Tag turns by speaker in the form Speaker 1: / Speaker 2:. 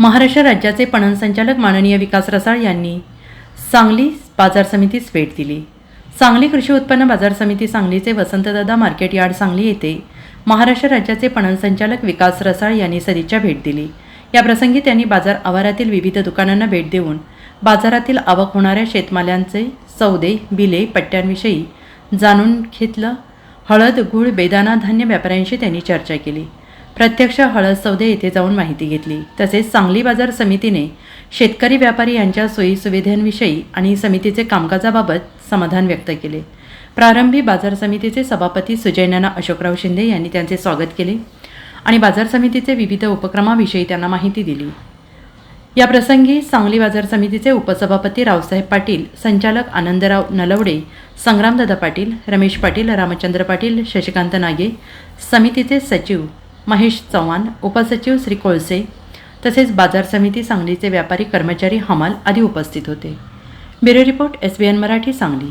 Speaker 1: महाराष्ट्र राज्याचे पणन संचालक माननीय विकास रसाळ यांनी सांगली बाजार समितीस भेट दिली. सांगली कृषी उत्पन्न बाजार समिती सांगलीचे वसंतदादा मार्केट यार्ड सांगली येथे महाराष्ट्र राज्याचे पणन संचालक विकास रसाळ यांनी सदिच्छा भेट दिली. या प्रसंगी त्यांनी बाजार आवारातील विविध दुकानांना भेट देऊन बाजारातील आवक होणाऱ्या शेतमाल्यांचे सौदे बिले पट्ट्यांविषयी जाणून घेतलं. हळद गुळ बेदाना धान्य व्यापाऱ्यांशी त्यांनी चर्चा केली. प्रत्यक्ष हळद सौदे येथे जाऊन माहिती घेतली. तसेच सांगली बाजार समितीने शेतकरी व्यापारी यांच्या सोयीसुविधांविषयी आणि समितीचे कामकाजाबाबत समाधान व्यक्त केले. प्रारंभी बाजार समितीचे सभापती सुजयनाना अशोकराव शिंदे यांनी त्यांचे स्वागत केले आणि बाजार समितीचे विविध उपक्रमाविषयी त्यांना माहिती दिली. या प्रसंगी सांगली बाजार समितीचे उपसभापती रावसाहेब पाटील संचालक आनंदराव नलवडे संग्रामदादा पाटील रमेश पाटील रामचंद्र पाटील शशिकांत नागे समितीचे सचिव महेश चव्हाण उपसचिव श्री कोळसे तसेच बाजार समिती सांगलीचे व्यापारी कर्मचारी हमाल आदी उपस्थित होते. Bureau report S B N Marathi Sangli.